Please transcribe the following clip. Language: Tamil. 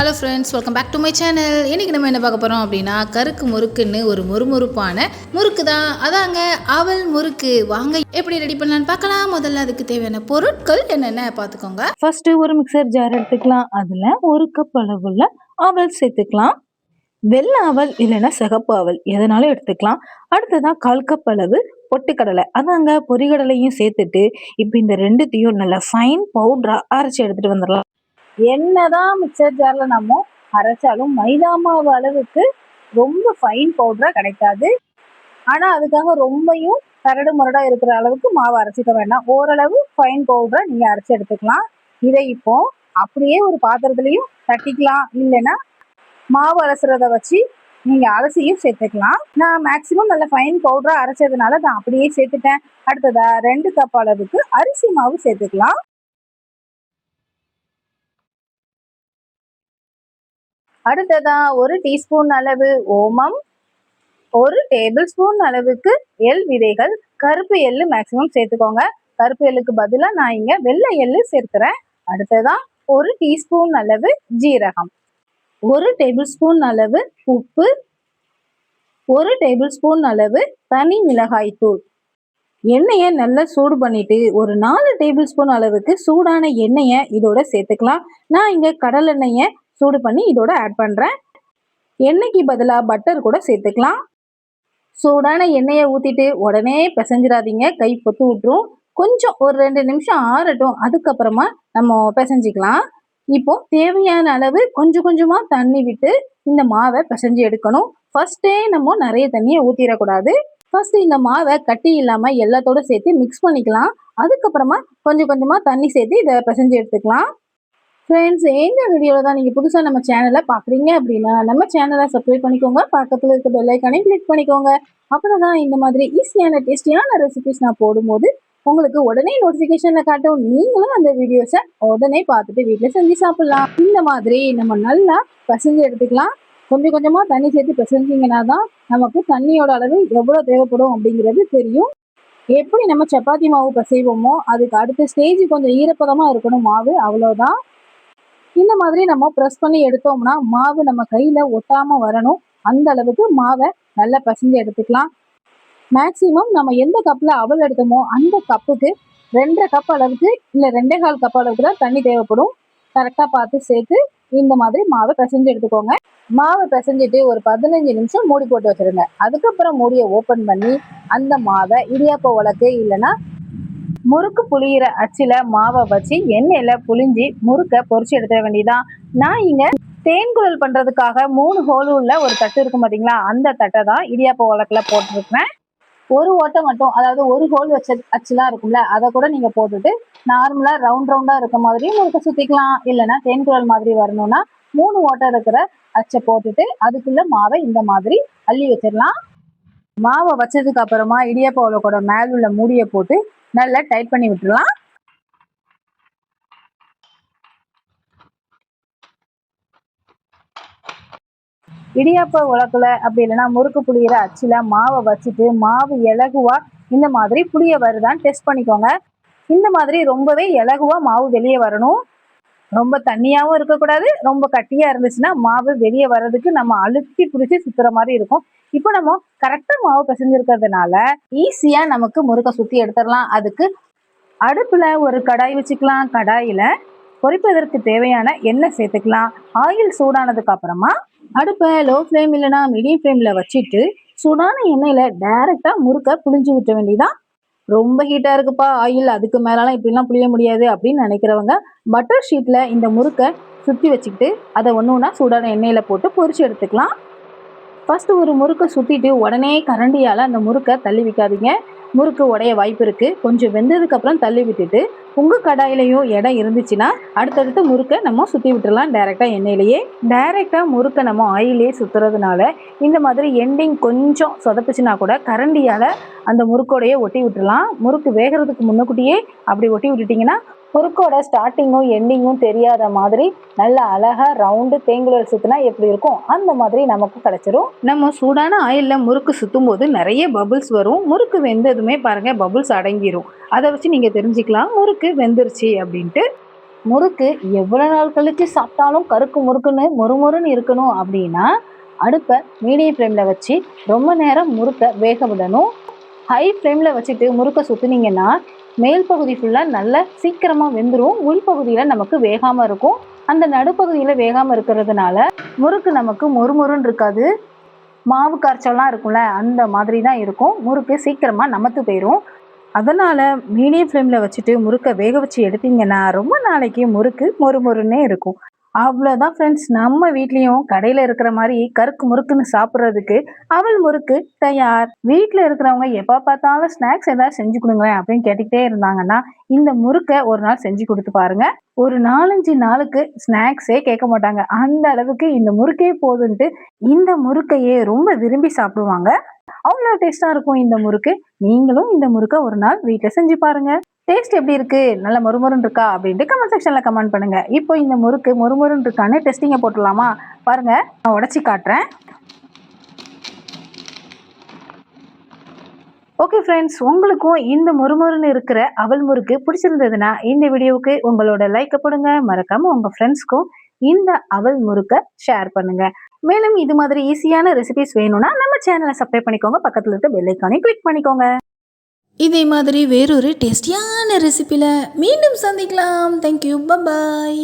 Hello friends welcome back to my channel இன்றைக்கி நம்ம என்ன பார்க்க போகிறோம் அப்படின்னா கருக்கு முறுக்குன்னு ஒரு முறுமுறுப்பான முறுக்கு தான். அதாங்க அவல் முறுக்கு. வாங்க எப்படி ரெடி பண்ணலான்னு பார்க்கலாம். முதல்ல அதுக்கு தேவையான பொருட்கள் என்னென்ன பார்த்துக்கோங்க. ஃபர்ஸ்ட் ஒரு மிக்சர் ஜார் எடுத்துக்கலாம். அதுல ஒரு கப் அளவுள்ள அவல் சேர்த்துக்கலாம். வெள்ளை அவல் இல்லைன்னா சிகப்பு அவல் எதனாலும் எடுத்துக்கலாம். அடுத்ததான் கால் கப் அளவு பொட்டுக்கடலை. அதாங்க பொறிகடலையும் சேர்த்துட்டு இப்போ இந்த ரெண்டுத்தையும் நல்லா ஃபைன் பவுட்ரா அரைச்சி எடுத்துட்டு வந்துடலாம். என்னதான் மிக்சர் ஜாரில் நம்ம அரைச்சாலும் மைதா மாவு அளவுக்கு ரொம்ப ஃபைன் பவுடராக கிடைக்காது. ஆனால் அதுக்காக ரொம்பயும் கரடு முரடாக இருக்கிற அளவுக்கு மாவு அரைச்சிக்க வேண்டாம். ஓரளவு ஃபைன் பவுடரை நீங்கள் அரைச்சி எடுத்துக்கலாம். இதை இப்போ அப்படியே ஒரு பாத்திரத்துலையும் தட்டிக்கலாம். இல்லைன்னா மாவு அலசுறத வச்சு நீங்கள் அலசியும் சேர்த்துக்கலாம். நான் மேக்ஸிமம் நல்ல ஃபைன் பவுடராக அரைச்சதுனால நான் அப்படியே சேர்த்துட்டேன். அடுத்ததாக ரெண்டு கப் அளவுக்கு அரிசி மாவு சேர்த்துக்கலாம். அடுத்ததா ஒரு டீஸ்பூன் அளவு ஓமம் ஒரு டேபிள் ஸ்பூன் அளவுக்கு எள் விதைகள் கருப்பு எள்ளு மேக்சிமம் சேர்த்துக்கோங்க. கருப்பு எள்ளுக்கு பதிலாக நான் இங்க வெள்ளை எள்ளு சேர்க்கிறேன். அடுத்ததான் ஒரு டீஸ்பூன் அளவு ஜீரகம் ஒரு டேபிள் ஸ்பூன் அளவு உப்பு ஒரு டேபிள் ஸ்பூன் அளவு தனி மிளகாய் தூள். எண்ணெயை நல்லா சூடு பண்ணிட்டு ஒரு நாலு டேபிள் ஸ்பூன் அளவுக்கு சூடான எண்ணெயை இதோட சேர்த்துக்கலாம். நான் இங்க கடல் எண்ணெயை சூடு பண்ணி இதோட ஆட் பண்ணுறேன் எண்ணெய்க்கு பதிலாக பட்டர் கூட சேர்த்துக்கலாம். சூடான எண்ணெயை ஊற்றிட்டு உடனே பிசைஞ்சிடாதீங்க. கை பொத்து விட்டுரும். கொஞ்சம் ஒரு ரெண்டு நிமிஷம் ஆறட்டும். அதுக்கப்புறமா நம்ம பிசைஞ்சிக்கலாம். இப்போ தேவையான அளவு கொஞ்சம் கொஞ்சமாக தண்ணி விட்டு இந்த மாவை பிசைஞ்சு எடுக்கணும். ஃபஸ்ட்டே நம்ம நிறைய தண்ணியை ஊற்றிடக்கூடாது ஃபஸ்ட்டு இந்த மாவை கட்டி இல்லாமல் எல்லாத்தோட சேர்த்து மிக்ஸ் பண்ணிக்கலாம். அதுக்கப்புறமா கொஞ்சம் கொஞ்சமாக தண்ணி சேர்த்து இதை பிசைஞ்சு எடுத்துக்கலாம். ஃப்ரெண்ட்ஸ் எந்த வீடியோவில் தான் நீங்கள் புதுசாக நம்ம சேனலை பார்க்குறீங்க அப்படின்னா நம்ம சேனலை சப்ஸ்கிரைப் பண்ணிக்கோங்க. பக்கத்தில் இருக்க பெல் கிளிக் பண்ணிக்கோங்க. அப்புறம் தான் இந்த மாதிரி ஈஸியான டேஸ்டியான ரெசிபிஸ் நான் போடும்போது உங்களுக்கு உடனே நோட்டிஃபிகேஷனில் காட்டும். நீங்களும் அந்த வீடியோஸை உடனே பார்த்துட்டு வீட்டில் செஞ்சு சாப்பிட்லாம். இந்த மாதிரி நம்ம நல்லா பசஞ்சு எடுத்துக்கலாம். கொஞ்சம் கொஞ்சமாக தண்ணி சேர்த்து பிசைஞ்சிங்கன்னா தான் நமக்கு தண்ணியோட அளவு எவ்வளோ தேவைப்படும் அப்படிங்கிறது தெரியும். எப்படி நம்ம சப்பாத்தி மாவு பிசைவோமோ அதுக்கு அடுத்த ஸ்டேஜ் கொஞ்சம் ஈரப்பதமாக இருக்கணும் மாவு அவ்வளோதான் இந்த மாதிரி நம்ம ப்ரெஸ் பண்ணி எடுத்தோம்னா மாவு நம்ம கையில் ஒட்டாமல் வரணும். அந்த அளவுக்கு மாவை நல்லா பசஞ்சு எடுத்துக்கலாம். மேக்சிமம் நம்ம எந்த கப்பில் அவல் எடுத்தோமோ அந்த கப்புக்கு ரெண்டரை கப் அளவுக்கு இல்லை ரெண்டே கால் கப் அளவுக்கு தான் தண்ணி தேவைப்படும். கரெக்டாக பார்த்து சேர்த்து இந்த மாதிரி மாவை பிசைஞ்சு எடுத்துக்கோங்க. மாவை பிசைஞ்சிட்டு ஒரு பதினஞ்சு நிமிஷம் மூடி போட்டு வச்சிருங்க. அதுக்கப்புறம் மூடியை ஓப்பன் பண்ணி அந்த மாவை இடியாப்ப உலக்கு இல்லைன்னா முறுக்கு புளியிற அச்சில மாவை வச்சு எண்ணெயில புளிஞ்சி முறுக்க பொறிச்சு எடுத்துட வேண்டியதான் நான் இங்க தேன்குழல் பண்றதுக்காக மூணு ஹோல் உள்ள ஒரு தட்டு இருக்கும் பாத்தீங்களா? அந்த தட்டை தான் இடியாப்ப உலக்கில் போட்டிருக்கேன் ஒரு ஓட்டை மட்டும் அதாவது ஒரு ஹோல் வச்ச அச்சுலாம் இருக்கும்ல அதை கூட நீங்க போட்டுட்டு நார்மலா ரவுண்ட் ரவுண்டா இருக்க மாதிரி முறுக்க சுத்திக்கலாம். இல்லைன்னா தேன்குழல் மாதிரி வரணும்னா மூணு ஓட்டை இருக்கிற அச்சை போட்டுட்டு அதுக்குள்ள மாவை இந்த மாதிரி அள்ளி வச்சிடலாம். மாவை வச்சதுக்கு அப்புறமா இடியாப்ப உலக்கோட மேலுள்ள உள்ள மூடியை போட்டு நல்லா டைட் பண்ணி விட்டுறலாம். இடியாப்ப உலக்குல அப்படி இல்லைன்னா முறுக்கு புளியிற அச்சுல மாவை வச்சுட்டு மாவு இலகுவா இந்த மாதிரி புளிய வருதான்னு டெஸ்ட் பண்ணிக்கோங்க. இந்த மாதிரி ரொம்பவே இலகுவா மாவு வெளியே வரணும். ரொம்ப தண்ணியாகவும் இருக்கக்கூடாது ரொம்ப கட்டியாக இருந்துச்சுன்னா மாவு வெளியே வர்றதுக்கு நம்ம அழுத்தி பிடிச்சி சுற்றுற மாதிரி இருக்கும். இப்போ நம்ம கரெக்டாக மாவு பிசைஞ்சிருக்கிறதுனால ஈஸியாக நமக்கு முறுக்கை சுற்றி எடுத்துடலாம். அதுக்கு அடுப்பில் ஒரு கடாய் வச்சுக்கலாம். கடாயில் பொரிப்பதற்கு தேவையான எண்ணெய் சேர்த்துக்கலாம். ஆயில் சூடானதுக்கு அப்புறமா அடுப்பை லோ ஃப்ளேம் இல்லைன்னா மீடியம் ஃப்ளேமில் வச்சுட்டு சூடான எண்ணெயில் டேரெக்டாக முறுக்க புளிஞ்சு விட்ட வேண்டியதான் ரொம்ப ஹீட்டா இருக்குப்பா. ஆயில் அதுக்கு மேலாம் இப்படிலாம் புளிய முடியாது அப்படின்னு நினைக்கிறவங்க பட்டர் ஷீட்ல இந்த முறுக்கை சுத்தி வச்சுக்கிட்டு அதை ஒன்று ஒன்றா சூடான எண்ணெயில போட்டு பொரிச்சு எடுத்துக்கலாம். ஃபர்ஸ்ட் ஒரு முறுக்கை சுத்திட்டு உடனே கரண்டியால அந்த முறுக்கை தள்ளி வைக்காதீங்க. முறுக்கு உடைய வாய்ப்பு இருக்கு. கொஞ்சம் வெந்ததுக்கு அப்புறம் தள்ளி விட்டுட்டு உங்க கடாயிலையும் இடம் இருந்துச்சுன்னா அடுத்தடுத்து முறுக்கை நம்ம சுத்தி விட்டுடலாம் டைரக்டா எண்ணெயிலேயே. டைரக்டா முறுக்கை நம்ம ஆயிலே சுத்துறதுனால இந்த மாதிரி எண்டிங் கொஞ்சம் சொதப்புச்சுன்னா கூட கரண்டியால அந்த முறுக்கோடையே ஒட்டி விட்டுறலாம். முறுக்கு வேகிறதுக்கு முன்னக்கூட்டியே அப்படி ஒட்டி விட்டுட்டீங்கன்னா முறுக்கோட ஸ்டார்டிங்கும் எண்டிங்கும் தெரியாத மாதிரி நல்ல அழகாக ரவுண்டு தேங்குழல் சுற்றினா எப்படி இருக்கும்? அந்த மாதிரி நமக்கு கிடச்சிரும். நம்ம சூடான ஆயிலில் முறுக்கு சுற்றும் போது நிறைய பபுள்ஸ் வரும். முறுக்கு வெந்ததுமே பாருங்கள் பபுள்ஸ் அடங்கிடும் அதை வச்சு நீங்கள் தெரிஞ்சுக்கலாம். முறுக்கு வெந்துருச்சு அப்படின்ட்டு. முறுக்கு எவ்வளோ நாள் கழித்து சாப்பிட்டாலும் கருக்கு முறுக்குன்னு மொறுமொறுன்னு இருக்கணும் அப்படின்னா அடுப்பை மீடியம் ஃப்ளேமில் வச்சு ரொம்ப நேரம் முறுக்கை வேக விடணும். ஹை ஃப்ளேமில் வச்சுட்டு முறுக்கை சுற்றுனீங்கன்னா மேல் பகுதி ஃபுல்லாக நல்லா சீக்கிரமாக வெந்துடும் உள்பகுதியில் நமக்கு வேகாமல் இருக்கும். அந்த நடுப்பகுதியில் வேகாமல் இருக்கிறதுனால முறுக்கு நமக்கு மொறுமொறுன்னு இருக்காது. மாவு காய்ச்சல்லாம் இருக்கும்ல அந்த மாதிரி தான் இருக்கும். முறுக்கு சீக்கிரமாக நமத்து போயிடும் அதனால் மீடியம் ஃப்ளேமில் வச்சுட்டு முறுக்கை வேக வச்சு எடுத்தீங்கன்னா ரொம்ப நாளைக்கு முறுக்கு மொறுமொறுன்னே இருக்கும். அவ்வளோதான் ஃப்ரெண்ட்ஸ் நம்ம வீட்லேயும் கடையில் இருக்கிற மாதிரி கருக்கு முறுக்குன்னு சாப்பிட்றதுக்கு அவள் முறுக்கு தயார். வீட்டில் இருக்கிறவங்க எப்போ பார்த்தாலும் ஸ்நாக்ஸ் ஏதாவது செஞ்சு கொடுங்களேன் அப்படின்னு கேட்டுக்கிட்டே இருந்தாங்கன்னா இந்த முறுக்கை ஒரு நாள் செஞ்சு கொடுத்து பாருங்க. ஒரு நாலஞ்சு நாளுக்கு ஸ்நாக்ஸே கேட்க மாட்டாங்க. அந்த அளவுக்கு இந்த முறுக்கே போதுன்ட்டு இந்த முறுக்கையே ரொம்ப விரும்பி சாப்பிடுவாங்க. அவ்வளோ டேஸ்ட்டாக இருக்கும் இந்த முறுக்கு. நீங்களும் இந்த முறுக்கை ஒரு நாள் வீட்டில் செஞ்சு பாருங்கள் டேஸ்ட் எப்படி இருக்கு? நல்ல மொறுமொறுன்னு இருக்கா? அப்படின்ட்டு கமெண்ட் செக்ஷனில் கமெண்ட் பண்ணுங்க. இப்போ இந்த முறுக்கு மொறுமொறுன்னு இருக்கான்னு டெஸ்டிங்கை போட்டுடலாமா? பாருங்க நான் உடச்சி காட்டுறேன். ஓகே ஃப்ரெண்ட்ஸ் உங்களுக்கும் இந்த முறுமுறுன்னு இருக்கிற அவல் முறுக்கு பிடிச்சிருந்ததுன்னா இந்த வீடியோவுக்கு உங்களோட லைக்கை போடுங்க. மறக்காம உங்க ஃப்ரெண்ட்ஸ்க்கும் இந்த அவல் முறுக்கை ஷேர் பண்ணுங்க. மேலும் இது மாதிரி ஈஸியான ரெசிபிஸ் வேணும்னா நம்ம சேனலை சப்ஸ்கிரைப் பண்ணிக்கோங்க. பக்கத்தில் இருக்க பெல் கிளிக் பண்ணிக்கோங்க. இதே மாதிரி வேறொரு டேஸ்டியான ரெசிப்பியில் மீண்டும் சந்திக்கலாம். Thank you bye bye